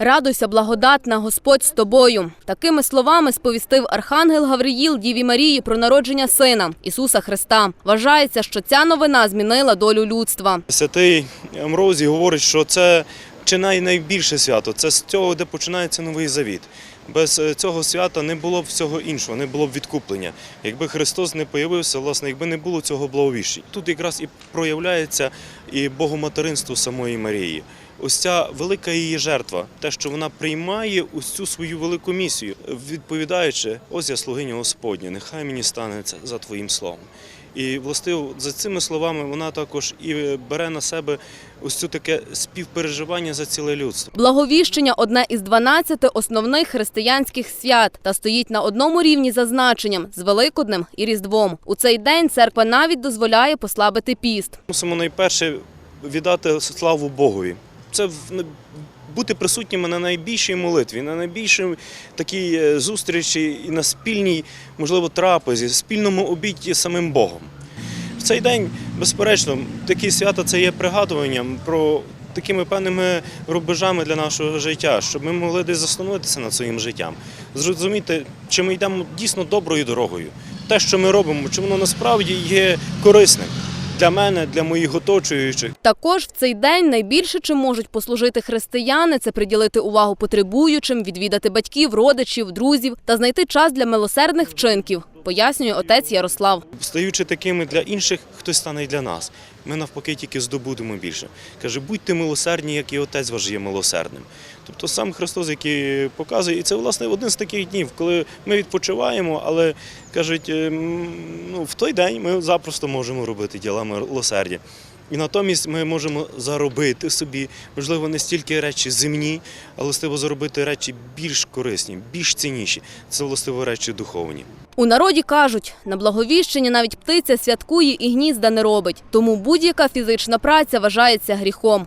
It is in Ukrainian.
Радуйся, благодатна, Господь з тобою. Такими словами сповістив архангел Гавриїл Діві Марії про народження сина Ісуса Христа. Вважається, що ця новина змінила долю людства. Святий Амрозій говорить, що це чи найбільше свято. Це з цього, де починається новий завіт. Без е, цього свята не було б всього іншого, не було б відкуплення. Якби Христос не появився, власне, якби не було цього благовіщення. Тут якраз і проявляється і богоматеринство самої Марії. Ось ця велика її жертва, те, що вона приймає ось цю свою велику місію, відповідаючи, ось я слугиня Господня, нехай мені станеться за твоїм словом. І властиво за цими словами вона також і бере на себе ось цю таке співпереживання за ціле людство. Благовіщення одне із 12 основних християнських свят та стоїть на одному рівні за значенням з Великоднем і Різдвом. У цей день церква навіть дозволяє послабити піст. Мусимо найперше віддати славу Богові. Це бути присутніми на найбільшій молитві, на найбільшій такій е, зустрічі і на спільній, можливо, трапезі, спільному обіді з самим Богом. В цей день, безперечно, такі свята це є пригадуванням про такими певними рубежами для нашого життя, щоб ми могли десь застановитися над своїм життям, зрозуміти, чи ми йдемо дійсно доброю дорогою. Те, що ми робимо, чи воно насправді є корисним для мене, для моїх оточуючих. Також в цей день найбільше чим можуть послужити християни це приділити увагу потребуючим, відвідати батьків, родичів, друзів та знайти час для милосердних вчинків, пояснює отець Ярослав. Стаючи такими для інших, хтось стане і для нас. Ми навпаки тільки здобудемо більше. Каже, будьте милосердні, як і отець ваш є милосердним. Тобто сам Христос, який показує, і це власне один з таких днів, коли ми відпочиваємо, але кажуть, ем, ну, в той день ми запросто можемо робити діла милосердя. І натомість ми можемо заробити собі, можливо, не стільки речі земні, а властиво заробити речі більш корисні, більш цінніші. Це властиво речі духовні. У народі кажуть, на благовіщення навіть птиця святкує і гнізда не робить, тому будь-яка фізична праця вважається гріхом.